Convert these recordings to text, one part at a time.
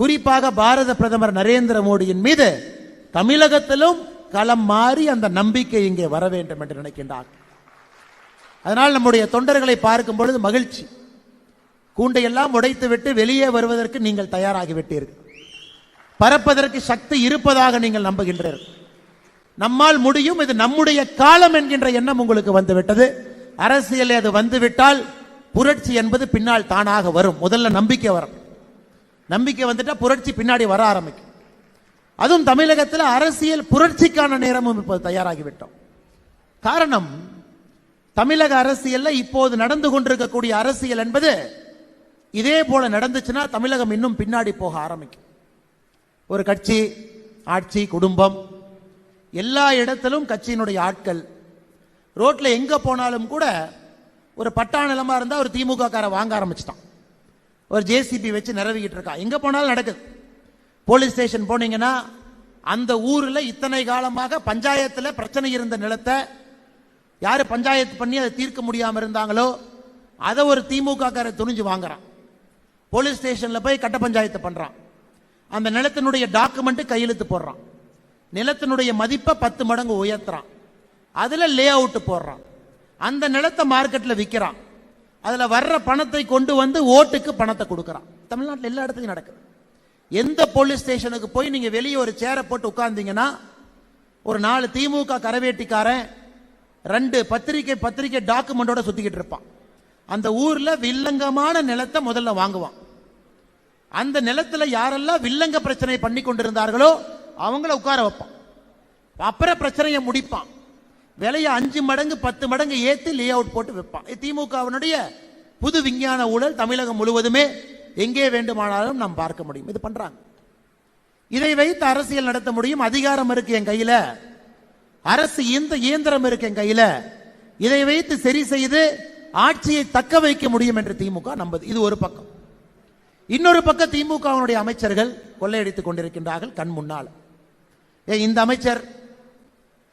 குறிப்பாக பாரத பிரதமர் நரேந்திர மோடியின் மீது தமிழகத்திலும் களம் மாறி அந்த நம்பிக்கை இங்கே வர வேண்டும் என்று நினைக்கின்றார். அதனால் நம்முடைய தொண்டர்களை பார்க்கும் பொழுது மகிழ்ச்சி. கூண்டையெல்லாம் உடைத்துவிட்டு வெளியே வருவதற்கு நீங்கள் தயாராகிவிட்டீர்கள். பறப்பதற்கு சக்தி இருப்பதாக நீங்கள் நம்புகின்றீர்கள். நம்மால் முடியும் இது நம்முடைய காலம் என்கின்ற எண்ணம் உங்களுக்கு வந்துவிட்டது. அரசியல் அது வந்துவிட்டால் புரட்சி என்பது பின்னால் தானாக வரும். முதல்ல நம்பிக்கை வரும் நம்பிக்கை வந்துட்டா புரட்சி பின்னாடி வர ஆரம்பிக்கும். அதுவும் தமிழகத்தில் அரசியல் புரட்சிக்கான நேரமும் இப்போது தயாராகிவிட்டோம். காரணம் தமிழக அரசியல்ல இப்போது நடந்து கொண்டிருக்கக்கூடிய அரசியல் என்பது இதே போல நடந்துச்சுன்னா தமிழகம் இன்னும் பின்னாடி போக ஆரம்பிக்கும். ஒரு கட்சி ஆட்சி குடும்பம் எல்லா இடத்திலும் கட்சியினுடைய ஆட்கள். ரோட்ல எங்க போனாலும் கூட ஒரு பட்டா நிலமா இருந்தா ஒரு திமுக காரை வாங்க ஆரம்பிச்சிட்டான். ஒரு ஜேசிபி வச்சு நிறவிக்கிட்டு இருக்கான் எங்க போனாலும் நடக்குது. போலீஸ் ஸ்டேஷன் போனீங்கன்னா அந்த ஊர்ல இத்தனை காலமாக பஞ்சாயத்துல பிரச்சனை இருந்த நிலத்தை யாரு பஞ்சாயத்து பண்ணி அதை தீர்க்க முடியாம இருந்தாங்களோ அதை ஒரு திமுக துணிஞ்சு வாங்குறான். போலீஸ் ஸ்டேஷன்ல போய் கட்ட பஞ்சாயத்து பண்றான். அந்த நிலத்தினுடைய டாக்குமெண்ட் கையெழுத்து போடுறான். நிலத்தினுடைய மதிப்பை பத்து மடங்கு உயர்த்துறான். அதுல லே அவுட் போடுறான். அந்த நிலத்தை மார்க்கெட்ல விற்கிறான் அதுல வர்ற பணத்தை கொண்டு வந்து ஓட்டுக்கு பணத்தை கொடுக்கறான். தமிழ்நாட்டில் எல்லா இடத்துலையும் நடக்குது. எந்த போலீஸ் ஸ்டேஷனுக்கு போய் நீங்க வெளியே ஒரு சேரை போட்டு உட்கார்ந்தீங்கன்னா ஒரு நாலு திமுக கரவேட்டிக்காரன் ரெண்டு பத்திரிக்கை பத்திரிக்கை டாக்குமெண்டோட சுத்திக்கிட்டு இருப்பான். அந்த ஊர்ல வில்லங்கமான நிலத்தை முதல்ல வாங்குவான். அந்த நிலத்துல யாரெல்லாம் வில்லங்க பிரச்சனை பண்ணி கொண்டிருந்தார்களோ அவங்கள உட்கார வைப்பான். அப்புறம் பிரச்சனையை முடிப்பான். விலையை அஞ்சு மடங்கு பத்து மடங்கு ஏற்றி லே அவுட் போட்டு வைப்பான் திமுகவினுடைய புது விஞ்ஞான ஊழல் தமிழகம் முழுவதுமே எங்கே வேண்டுமானாலும் நாம் பார்க்க முடியும். இது பண்றாங்க. இதை வைத்து அரசியல் நடத்த முடியும். அதிகாரம் இருக்கு என் கையில. அரசு இந்த இயந்திரம் இருக்கு என் கையில. இதை வைத்து சரி செய்து ஆட்சியை தக்க வைக்க முடியும் என்று திமுக நம்பது. இது ஒரு பக்கம். இன்னொரு பக்கம் திமுகவினுடைய அமைச்சர்கள் கொள்ளையடித்துக் கொண்டிருக்கின்றார்கள் கண் முன்னால். ஏ இந்த அமைச்சர்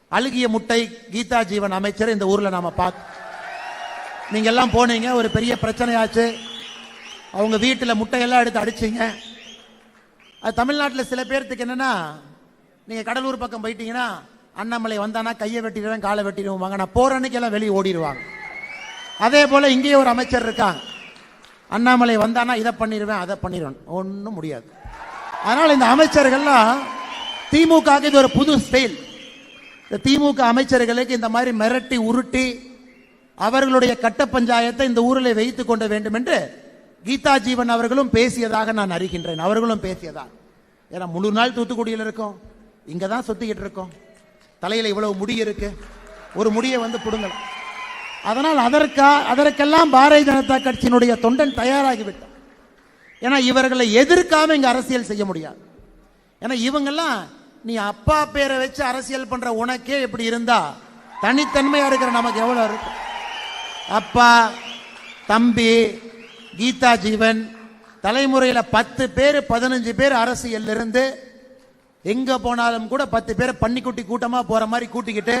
அழுகிய முட்டை கீதா ஜீவன் அமைச்சர் இந்த ஊர்ல நாம பார்த்து நீங்க எல்லாம் போனீங்க ஒரு பெரிய பிரச்சனையாச்சு. அவங்க வீட்டில் முட்டையெல்லாம் எடுத்து அடிச்சிங்க. அது தமிழ்நாட்டில் சில பேர்த்துக்கு என்னன்னா நீங்க கடலூர் பக்கம் போயிட்டீங்கன்னா அண்ணாமலை வந்தானா கையை வெட்டிடுவேன் காலை வெட்டிடுவாங்க வாங்க நான் போற அன்னைக்கு எல்லாம் வெளியே ஓடிடுவாங்க. அதே போல இங்கேயே ஒரு அமைச்சர் இருக்காங்க. அண்ணாமலை வந்தானா இதை பண்ணிடுவேன் அதை பண்ணிடுவேன். ஒன்றும் முடியாது. அதனால இந்த அமைச்சர்கள்லாம் திமுக இது ஒரு புது ஸ்டைல் இந்த திமுக அமைச்சர்களுக்கு இந்த மாதிரி மிரட்டி உருட்டி அவர்களுடைய கட்ட பஞ்சாயத்தை இந்த ஊரில் வைத்து கொண்ட வேண்டும் என்று கீதா ஜீவன் அவர்களும் பேசியதாக நான் அறிகின்றேன். அவர்களும் பேசியதாக ஏன்னா முழு நாள் தூத்துக்குடியில் இருக்கோம். இங்கே தான் சுத்திக்கிட்டு இருக்கோம். தலையில் இவ்வளவு முடி இருக்கு. ஒரு முடியை வந்து புடுங்கலாம் அதனால் அதற்கா அதற்கெல்லாம் பாரதிய ஜனதா கட்சியினுடைய தொண்டன் தயாராகிவிட்டார் ஏன்னா இவர்களை எதிர்க்காம இங்கே அரசியல் செய்ய முடியாது. ஏன்னா இவங்கெல்லாம் நீ அப்பா பேரை வச்சு அரசியல் பண்ற உனக்கே இப்படி இருந்தா தனித்தன்மையா இருக்கிற நமக்கு எவ்வளவு இருக்கு? அப்பா தம்பி கீதா ஜீவன் தலைமுறையில பத்து பேர் பதினஞ்சு பேர் அரசியல் இருந்து எங்க போனாலும் கூட பத்து பேர் பன்னிக்குட்டி கூட்டமா போற மாதிரி கூட்டிக்கிட்டு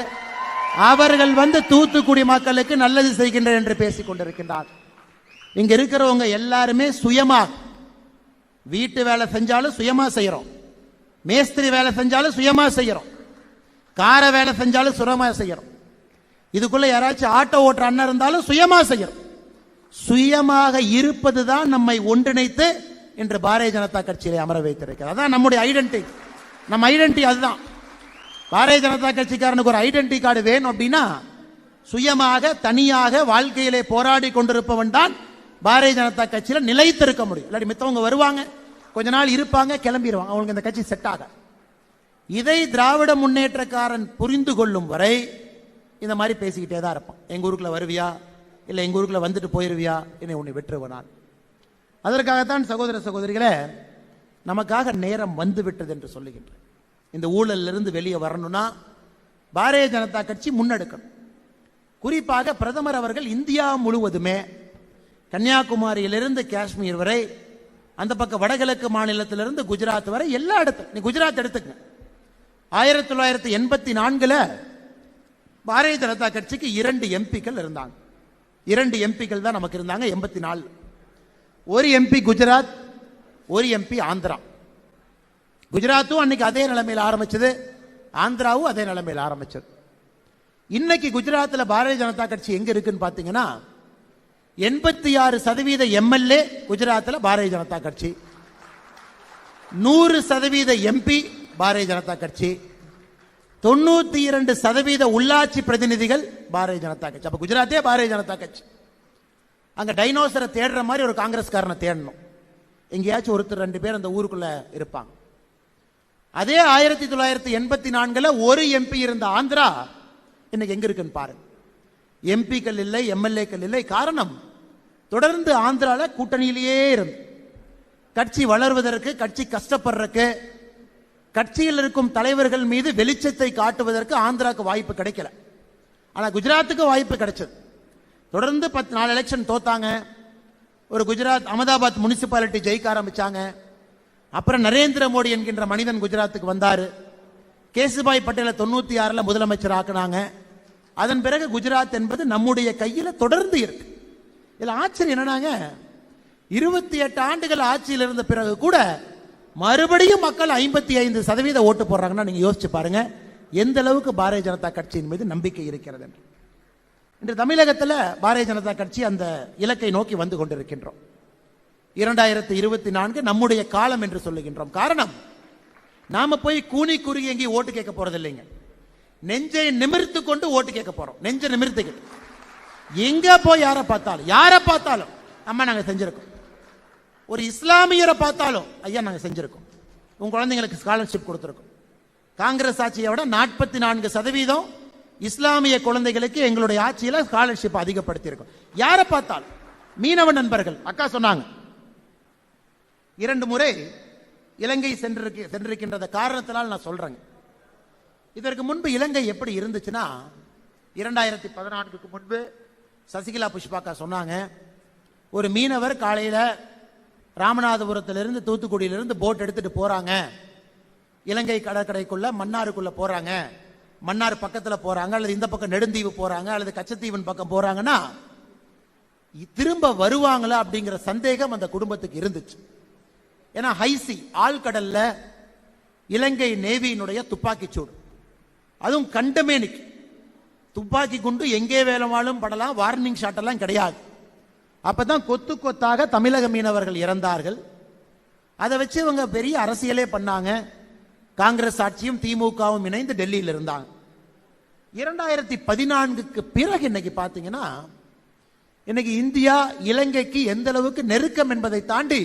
அவர்கள் வந்து தூத்துக்குடி மக்களுக்கு நல்லது செய்கின்றனர் என்று பேசிக் கொண்டிருக்கின்றார். இங்க இருக்கிறவங்க எல்லாருமே சுயமா வீட்டு வேலை செஞ்சாலும் சுயமா செய்யறோம். மேஸ்திரி வேலை செஞ்சாலும் சுயமாக செய்கிறோம் காரை வேலை செஞ்சாலும் சுயமாக செய்கிறோம் இதுக்குள்ள யாராச்சும் ஆட்டோ ஓட்டுற அண்ணன் இருந்தாலும் சுயமாக செய்யறோம். சுயமாக இருப்பது தான் நம்மை ஒன்றிணைத்து இன்று பாரதிய ஜனதா கட்சியிலே அமர வைத்திருக்கிறது அதான் நம்முடைய ஐடென்டிட்டி நம்ம ஐடென்டிட்டி அதுதான். பாரதிய ஜனதா கட்சிக்காரனுக்கு ஒரு ஐடென்டி கார்டு வேணும் அப்படின்னா சுயமாக தனியாக வாழ்க்கையிலே போராடி கொண்டிருப்பவன் தான் பாரதிய ஜனதா கட்சியில் நிலைத்திருக்க முடியும். இல்லாட்டி மித்தவங்க வருவாங்க. கொஞ்ச நாள் இருப்பாங்க கிளம்பிடுவாங்க அவங்களுக்கு இந்த கட்சி செட் ஆக இதை திராவிட முன்னேற்றக்காரன் புரிந்து கொள்ளும் வரை இந்த மாதிரி பேசிக்கிட்டே தான் இருப்பான். எங்கள் ஊருக்குள்ள வருவியா? இல்லை எங்கள் ஊருக்குள்ள வந்துட்டு போயிருவியா? என்னை உன்னை வெற்றுவனான் அதற்காகத்தான் சகோதர சகோதரிகளை நமக்காக நேரம் வந்து விட்டது என்று சொல்லுகின்றேன். இந்த ஊழலிருந்து வெளியே வரணும்னா பாரதிய ஜனதா கட்சி முன்னெடுக்கணும். குறிப்பாக பிரதமர் அவர்கள் இந்தியா முழுவதுமே கன்னியாகுமரியிலிருந்து காஷ்மீர் வரை அந்த பக்கம் வடகிழக்கு மாநிலத்திலிருந்து குஜராத் வரை எல்லா இடத்துல நீ குஜராத் எடுத்துக்க. ஆயிரத்தி தொள்ளாயிரத்தி எண்பத்தி நான்குல பாரதிய ஜனதா கட்சிக்கு இரண்டு எம்பிக்கள் இருந்தாங்க. இரண்டு எம்பிக்கள் தான் நமக்கு இருந்தாங்க எண்பத்தி நாலு ஒரு எம்பி குஜராத் ஒரு எம்பி ஆந்திரா. குஜராத்தும் அன்னைக்கு அதே நிலைமையில் ஆரம்பிச்சது ஆந்திராவும் அதே நிலைமையில் ஆரம்பிச்சது. இன்னைக்கு குஜராத்தில் பாரதிய ஜனதா கட்சி எங்க இருக்குன்னு பார்த்தீங்கன்னா எண்பத்தி ஆறு சதவீத எம்எல்ஏ குஜராத்தில் பாரதிய ஜனதா கட்சி. நூறு சதவீத எம்பி பாரதிய ஜனதா கட்சி. தொண்ணூத்தி இரண்டு சதவீத உள்ளாட்சி பிரதிநிதிகள் பாரதிய ஜனதா கட்சி. அப்ப குஜராத்தே பாரதிய ஜனதா கட்சி. அங்க டைனோசரை தேடுற மாதிரி ஒரு காங்கிரஸ்காரனை தேடணும். எங்கேயாச்சும் ஒருத்தர் ரெண்டு பேர் அந்த ஊருக்குள்ள இருப்பாங்க. அதே ஆயிரத்தி தொள்ளாயிரத்தி எண்பத்தி நான்குல ஒரு எம்பி இருந்த ஆந்திரா இன்னைக்கு எங்க இருக்குன்னு பாருங்க. எம்பிக்கள் இல்லை எம்எல்ஏக்கள் இல்லை. காரணம் தொடர்ந்து ஆந்திராவில் கூட்டணியிலேயே இருந்து. கட்சி வளர்வதற்கு கட்சி கஷ்டப்படுறதுக்கு கட்சியில் இருக்கும் தலைவர்கள் மீது வெளிச்சத்தை காட்டுவதற்கு ஆந்திராக்கு வாய்ப்பு கிடைக்கல. ஆனால் குஜராத்துக்கு வாய்ப்பு கிடைச்சது. தொடர்ந்து பத்து நாலு எலெக்ஷன் தோத்தாங்க. ஒரு குஜராத் அகமதாபாத் முனிசிபாலிட்டி ஜெயிக்க ஆரம்பிச்சாங்க. அப்புறம் நரேந்திர மோடி என்கின்ற மனிதன் குஜராத்துக்கு வந்தார். கேசுபாய் பட்டேலை தொண்ணூற்றி ஆறில் முதலமைச்சர் ஆக்குனாங்க. அதன் பிறகு குஜராத் என்பது நம்முடைய கையில் தொடர்ந்து இருக்கு. இதில் ஆச்சரியம் என்னன்னாங்க? இருபத்தி எட்டு ஆண்டுகள் ஆட்சியில் இருந்த பிறகு கூட மறுபடியும் மக்கள் ஐம்பத்தி ஐந்து சதவீத ஓட்டு போடுறாங்கன்னா நீங்க யோசிச்சு பாருங்க எந்த அளவுக்கு பாரதிய ஜனதா கட்சியின் மீது நம்பிக்கை இருக்கிறது என்று. இன்று தமிழகத்தில் பாரதிய ஜனதா கட்சி அந்த இலக்கை நோக்கி வந்து கொண்டிருக்கின்றோம். இரண்டாயிரத்தி இருபத்தி நான்கு நம்முடைய காலம் என்று சொல்லுகின்றோம். காரணம் நாம போய் கூனி குறுகி எங்கேயும் ஓட்டு கேட்க போறது இல்லைங்க நெஞ்சை நிமிர்த்து கொண்டு ஓட்டு கேட்க போறோம். நெஞ்சை நிமிர்த்துக்கிட்டு எங்க போய் யாரை பார்த்தாலும் யாரை பார்த்தாலும் அம்மா நாங்க செஞ்சிருக்கோம். ஒரு இஸ்லாமியரை பார்த்தாலும் ஐயா நாங்க செஞ்சிருக்கோம். உங்க குழந்தைங்களுக்கு ஸ்காலர்ஷிப் கொடுத்துருக்கோம். காங்கிரஸ் ஆட்சியை விட நாற்பத்தி நான்கு சதவீதம் இஸ்லாமிய குழந்தைகளுக்கு எங்களுடைய ஆட்சியில் ஸ்காலர்ஷிப் அதிகப்படுத்தியிருக்கோம். யாரை பார்த்தாலும் மீனவ நண்பர்கள் அக்கா சொன்னாங்க. இரண்டு முறை இலங்கை சென்றிருக்கு சென்றிருக்கின்றத காரணத்தினால் நான் சொல்றேங்க. இதற்கு முன்பு இலங்கை எப்படி இருந்துச்சுன்னா இரண்டாயிரத்தி பதினான்குக்கு முன்பு சசிகலா புஷ்பாக்கா சொன்னாங்க ஒரு மீனவர் காலையில் ராமநாதபுரத்திலிருந்து தூத்துக்குடியிலிருந்து போட் எடுத்துட்டு போறாங்க. இலங்கை கடற்கரைக்குள்ள மன்னாருக்குள்ள போறாங்க. மன்னார் பக்கத்தில் போறாங்க அல்லது இந்த பக்கம் நெடுந்தீவு போறாங்க அல்லது கச்சத்தீவன் பக்கம் போறாங்கன்னா திரும்ப வருவாங்களா அப்படிங்கிற சந்தேகம் அந்த குடும்பத்துக்கு இருந்துச்சு. ஏன்னா ஹைசி ஆழ்கடல்ல இலங்கை நேவியினுடைய துப்பாக்கிச்சூடு அதுவும் கண்டமேனிக் துப்பாக்கி குண்டு எங்கே வேணுமாலும் படலாம் வார்னிங் ஷாட் எல்லாம் கிடையாது. அப்பதான் கொத்து கொத்தாக தமிழக மீனவர்கள் இறந்தார்கள். அதை வச்சு இவங்க பெரிய அரசியலே பண்ணாங்க. காங்கிரஸ் ஆட்சியும் திமுகவும் இணைந்து டெல்லியில் இருந்தாங்க. இரண்டாயிரத்தி பதினான்குக்கு பிறகு இன்னைக்கு பார்த்தீங்கன்னா இன்னைக்கு இந்தியா இலங்கைக்கு எந்த அளவுக்கு நெருக்கம் என்பதை தாண்டி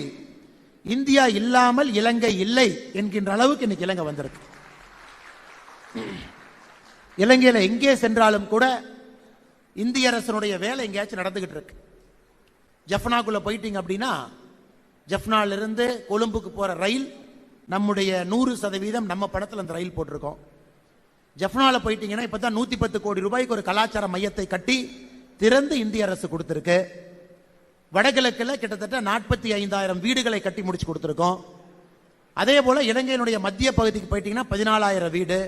இந்தியா இல்லாமல் இலங்கை இல்லை என்கின்ற அளவுக்கு இன்னைக்கு இலங்கை வந்திருக்கு. இலங்கையில் எங்கே சென்றாலும் கூட இந்திய அரசனுடைய வேலை எங்கேயாச்சும் நடந்துகிட்டு இருக்கு. ஜஃப்னாக்குள்ளே போயிட்டீங்க அப்படின்னா ஜஃப்னாலிருந்து கொழும்புக்கு போகிற ரயில் நம்முடைய நூறு சதவீதம் நம்ம படத்தில் அந்த ரயில் போட்டிருக்கோம். ஜஃப்னாவில் போயிட்டீங்கன்னா இப்பதான் நூற்றி பத்து கோடி ரூபாய்க்கு ஒரு கலாச்சார மையத்தை கட்டி திறந்து இந்திய அரசு கொடுத்துருக்கு. வடகிழக்கில் கிட்டத்தட்ட நாற்பத்தி ஐந்தாயிரம் வீடுகளை கட்டி முடிச்சு கொடுத்துருக்கோம். அதே போல் இலங்கையினுடைய மத்திய பகுதிக்கு போயிட்டீங்கன்னா பதினாலாயிரம் வீடு.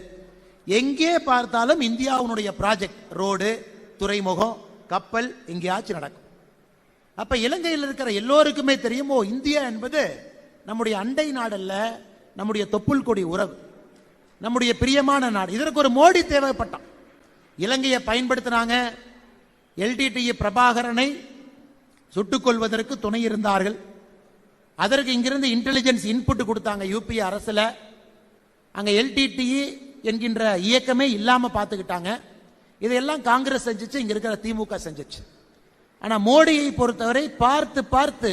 எங்கே பார்த்தாலும் இந்தியாவுடைய ப்ராஜெக்ட் ரோடு துறைமுகம் கப்பல் எங்கேயாச்சும் நடக்கும். அப்ப இலங்கையில் இருக்கிற எல்லோருக்குமே தெரியுமோ இந்தியா என்பது நம்முடைய அண்டை நாடல்ல நம்முடைய தொப்புள் கொடி உறவு. நம்முடைய பிரியமான நாடு. இதற்கு ஒரு மோடி தேவைப்பட்டான். இலங்கையை பயன்படுத்தினாங்க எல்டிடி பிரபாகரனை சுட்டுக் கொள்வதற்கு துணை இருந்தார்கள். அதற்கு இங்கிருந்து இன்டெலிஜென்ஸ் இன்புட் கொடுத்தாங்க யூபி அரசுல. அங்க எல்டிடிஇ என்கின்ற இயக்கமே இல்லாம பார்த்துக்கிட்டாங்க. இதையெல்லாம் காங்கிரஸ் செஞ்சுச்சு இங்க இருக்கிற திமுக செஞ்சிச்சு. ஆனா மோடியை பொறுத்தவரை பார்த்து பார்த்து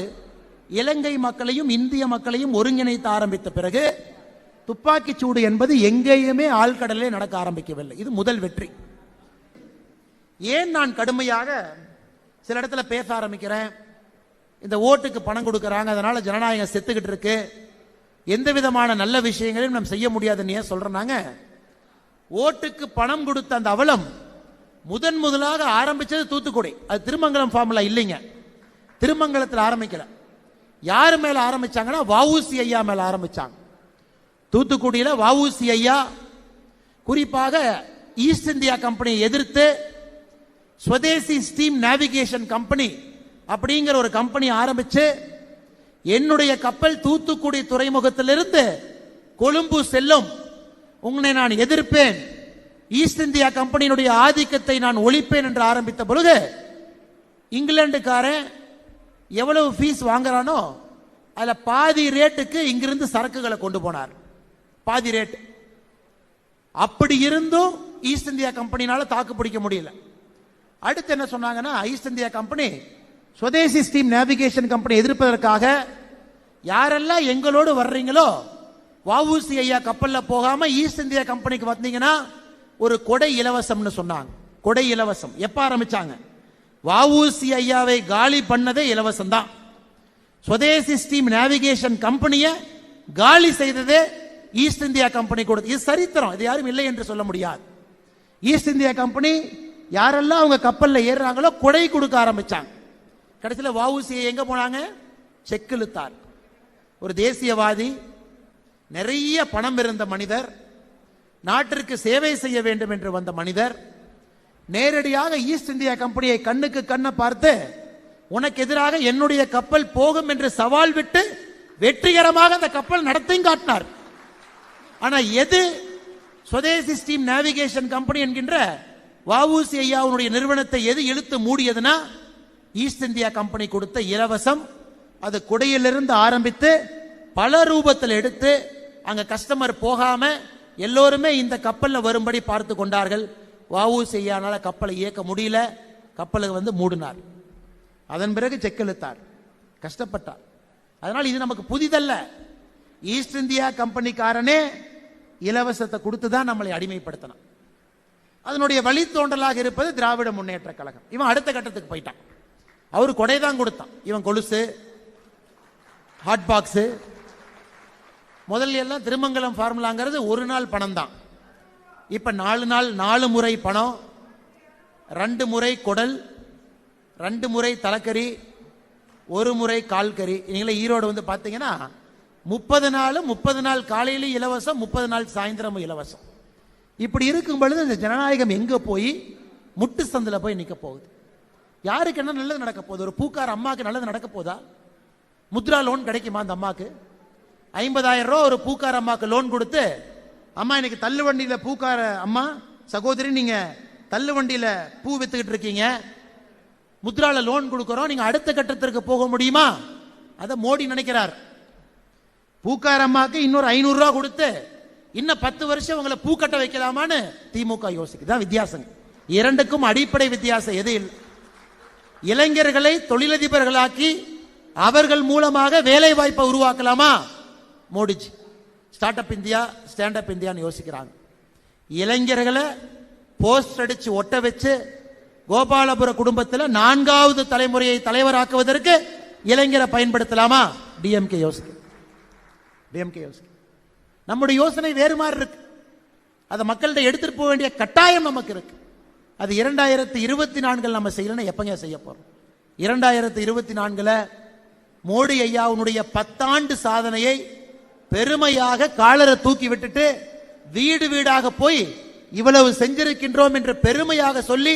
இலங்கை மக்களையும் இந்திய மக்களையும் ஒருங்கிணைத்து ஆரம்பித்த பிறகு துப்பாக்கி சூடு என்பது எங்கேயுமே ஆழ்கடலே நடக்க ஆரம்பிக்கவில்லை. இது முதல் வெற்றி. ஏன் நான் கடுமையாக சில இடத்துல பேச ஆரம்பிக்கிறேன்? இந்த ஓட்டுக்கு பணம் கொடுக்கறாங்க அதனால ஜனநாயகம் செத்துக்கிட்டு இருக்கு. எந்த விதமான நல்ல விஷயங்களையும் நம்ம செய்ய முடியாதுன்னு ஏன் சொல்றேன்னாங்க ஓட்டுக்கு பணம் கொடுத்த அந்த அவலம் முதன் முதலாக ஆரம்பிச்சது தூத்துக்குடி. அது திருமங்கலம் ஃபார்முலா இல்லைங்க. திருமங்கலத்தில் ஆரம்பிக்கல. யார் மேல ஆரம்பிச்சாங்கன்னா வவுசி ஐயா மேல ஆரம்பிச்சாங்க. தூத்துக்குடியில் வவுசி ஐயா குறிப்பாக ஈஸ்ட் இந்தியா கம்பெனியை எதிர்த்து ஸ்வதேசி ஸ்டீம் நேவிகேஷன் கம்பெனி அப்படிங்கிற ஒரு கம்பெனி ஆரம்பிச்சு என்னுடைய கப்பல் தூத்துக்குடி துறைமுகத்திலிருந்து கொழும்பு செல்லும் உங்களை நான் எதிர்ப்பேன். ஈஸ்ட் இந்தியா கம்பெனியினுடைய ஆதிக்கத்தை நான் ஒழிப்பேன் என்று ஆரம்பித்த பொழுது இங்கிலாந்துக்காரன் எவ்வளவு ஃபீஸ் வாங்குறானோ அதில் பாதி ரேட்டுக்கு இங்கிருந்து சரக்குகளை கொண்டு போனார். பாதி ரேட் அப்படி இருந்தும் ஈஸ்ட் இந்தியா கம்பெனினால தாக்கு பிடிக்க முடியல. அடுத்து என்ன சொன்னாங்கன்னா East India company Swadeshi steam navigation company எதிர்ப்பதற்காக யாரெல்லாம் எங்களோடு வர்றீங்களோ வஉசி ஐயா கப்பலில் போகாம ஈஸ்ட் இந்தியா கம்பெனிக்கு வந்தீங்கன்னா ஒரு கொடை இலவசம்னு சொன்னாங்க. கொடை இலவசம். எப்ப ஆரம்பிச்சாங்க? வஉசி ஐயாவை காலி பண்ணதே இலவசம் தான் சுதேசி ஸ்டீம் நேவிகேஷன் கம்பெனியை காலி செய்ததே ஈஸ்ட் இந்தியா கம்பெனி கொடுத்து இது சரித்திரம். இது யாரும் இல்லை என்று சொல்ல முடியாது. ஈஸ்ட் இந்தியா கம்பெனி யாரெல்லாம் அவங்க கப்பலில் ஏறுறாங்களோ கொடை கொடுக்க ஆரம்பிச்சாங்க. கடைசியில் வஉசி எங்க போனாங்க? செக்கிழுத்தார் ஒரு தேசியவாதி நிறைய பணம் இருந்த மனிதர் நாட்டிற்கு சேவை செய்ய வேண்டும் என்று வந்த மனிதர் நேரடியாக ஈஸ்ட் இந்தியா கம்பெனியை கண்ணுக்கு கண்ணை பார்த்து உனக்கு எதிராக என்னுடைய கப்பல் போகும் என்று சவால் விட்டு வெற்றிகரமாக அந்த கப்பல் நடத்தையும் காட்டினார். ஆனா எது? சுதேசி ஸ்டீம் நேவிகேஷன் கம்பெனி என்கின்ற வஉசி ஐயாவுடைய நிறுவனத்தை எது இழுத்து மூடியதுன்னா ஈஸ்ட் இந்தியா கம்பெனி கொடுத்த இலவசம் அது குடையிலிருந்து ஆரம்பித்து பல ரூபத்தில் எடுத்து அங்கே கஸ்டமர் போகாமல் எல்லோருமே இந்த கப்பலில் வரும்படி பார்த்து கொண்டார்கள். வாவு செய்யானால் கப்பலை இயக்க முடியல. கப்பலை வந்து மூடினார். அதன் பிறகு செக்கெழுத்தார் கஷ்டப்பட்டார். அதனால் இது நமக்கு புதிதல்ல. ஈஸ்ட் இந்தியா கம்பெனிக்காரனே இலவசத்தை கொடுத்து தான் நம்மளை அடிமைப்படுத்தினான். அதனுடைய வழித்தோன்றலாக இருப்பது திராவிட முன்னேற்ற கழகம். இவன் அடுத்த கட்டத்துக்கு போயிட்டான். அவர் கொடை தான் கொடுத்தான். இவன் கொலுசு ஹாட் பாக்ஸு முதல்ல எல்லாம் திருமங்கலம் ஃபார்முலாங்கிறது ஒரு நாள் பணம் தான். இப்போ நாலு நாள் நாலு முறை பணம் ரெண்டு முறை குடல் ரெண்டு முறை தலைக்கறி ஒரு முறை கால்கறி. நீங்களே ஈரோடு வந்து பார்த்தீங்கன்னா முப்பது நாள் முப்பது நாள் காலையிலும் இலவசம் முப்பது நாள் சாயந்தரமும் இலவசம். இப்படி இருக்கும் பொழுது இந்த ஜனநாயகம் எங்கே போய்? முட்டு சந்தில் போய் நிற்க போகுது. யாருக்கு என்ன நல்லது நடக்க போகுது? ஒரு பூக்கார அம்மாவுக்கு நல்லது நடக்க போதா? முத்ரா லோன் கிடைக்குமா அந்த அம்மாக்கு? ஐம்பதாயிரம் ரூபா ஒரு பூக்கார அம்மாவுக்கு லோன் கொடுத்து அம்மா இன்னைக்கு தள்ளு வண்டியில் பூக்கார அம்மா சகோதரி நீங்க தள்ளு வண்டியில் பூ வித்துக்கிட்டு இருக்கீங்க. முத்ரால லோன் கொடுக்குறோம். நீங்க அடுத்த கட்டத்திற்கு போக முடியுமா? அதை மோடி நினைக்கிறார். பூக்கார அம்மாவுக்கு இன்னொரு ஐநூறுரூவா கொடுத்து இன்னும் பத்து வருஷம் உங்களை பூ கட்ட வைக்கலாமான்னு திமுக யோசிக்குதான் வித்தியாசம். இரண்டுக்கும் அடிப்படை வித்தியாசம். எது இல்லை இளைஞர்களை தொழிலதிபர்களாக்கி அவர்கள் மூலமாக வேலை வாய்ப்பை உருவாக்கலாமா? Modiji. Start up India stand up இந்தியான்னு யோசிக்கிறாங்க. இளைஞர்களை போஸ்ட் அடிச்சு ஒட்ட வச்சு கோபாலபுர குடும்பத்தில் நான்காவது தலைமுறையை தலைவராக்குவதற்கு இளைஞரை பயன்படுத்தலாமா? டிஎம்கே யோசிக்க டிஎம்கே யோசிக்க நம்முடைய யோசனை வேறு மாதிரி இருக்கு. அதை மக்கள்கிட்ட எடுத்துட்டு போக வேண்டிய கட்டாயம் நமக்கு இருக்கு. அது இரண்டாயிரத்தி இருபத்தி நான்கில் நம்ம செய்யலன்னா எப்பங்க செய்ய போறோம்? இரண்டாயிரத்தி இருபத்தி நான்கில் மோடி ஐயாவுடைய பத்தாண்டு சாதனையை பெருமையாக காலரை தூக்கி விட்டுட்டு வீடு வீடாக போய் இவ்வளவு செஞ்சிருக்கின்றோம் என்று பெருமையாக சொல்லி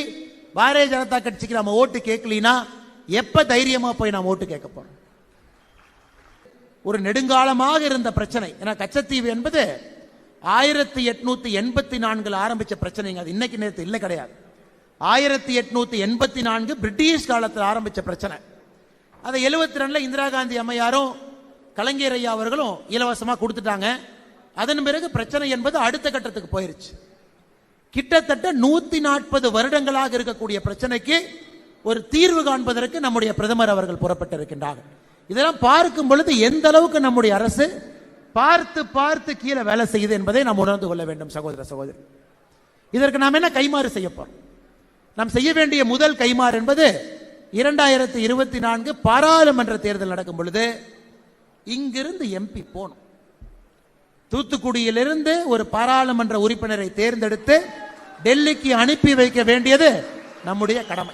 பாரதிய ஜனதா கட்சிக்கு நம்ம ஓட்டு கேட்கலினா எப்ப தைரியமா போய் நாம் ஓட்டு கேட்க போறோம்? ஒரு நெடுங்காலமாக இருந்த பிரச்சனை. ஏன்னா கச்சத்தீவு என்பது ஆயிரத்தி எட்நூத்தி எண்பத்தி நான்குல ஆரம்பிச்ச பிரச்சனைங்க. அது இன்னைக்கு நேரத்து இல்லை கிடையாது. ஆயிரத்தி எட்நூத்தி எண்பத்தி நான்கு பிரிட்டிஷ் காலத்தில் ஆரம்பிச்ச பிரச்சனை. அதை எழுபத்தி ரெண்டுல இந்திரா காந்தி அம்மையாரும் கலைஞர் ஐயா அவர்களும் இலவசமாக கொடுத்துட்டாங்க. அதன் பிறகு பிரச்சனை என்பது அடுத்த கட்டத்துக்கு போயிருச்சு. கிட்டத்தட்ட நூத்தி நாற்பது வருடங்களாக இருக்கக்கூடிய பிரச்சனைக்கு ஒரு தீர்வு காண்பதற்கு நம்முடைய பிரதமர் அவர்கள் புறப்பட்டிருக்கின்றார்கள் இதெல்லாம் பார்க்கும் பொழுது எந்த அளவுக்கு நம்முடைய அரசு பார்த்து பார்த்து கீழே வேலை செய்யுது என்பதை நாம் உணர்ந்து கொள்ள வேண்டும் சகோதர சகோதரி. இதற்கு நாம் என்ன கைமாறு செய்ய போறோம்? நாம் செய்ய வேண்டிய முதல் கைமாறு என்பது இரண்டாயிரத்தி இருபத்தி நான்கு பாராளுமன்ற தேர்தல் நடக்கும் பொழுது இங்கிருந்து எம்பி போகணும். தூத்துக்குடியிலிருந்து ஒரு பாராளுமன்ற உறுப்பினரை தேர்ந்தெடுத்து டெல்லிக்கு அனுப்பி வைக்க வேண்டியது நம்முடைய கடமை.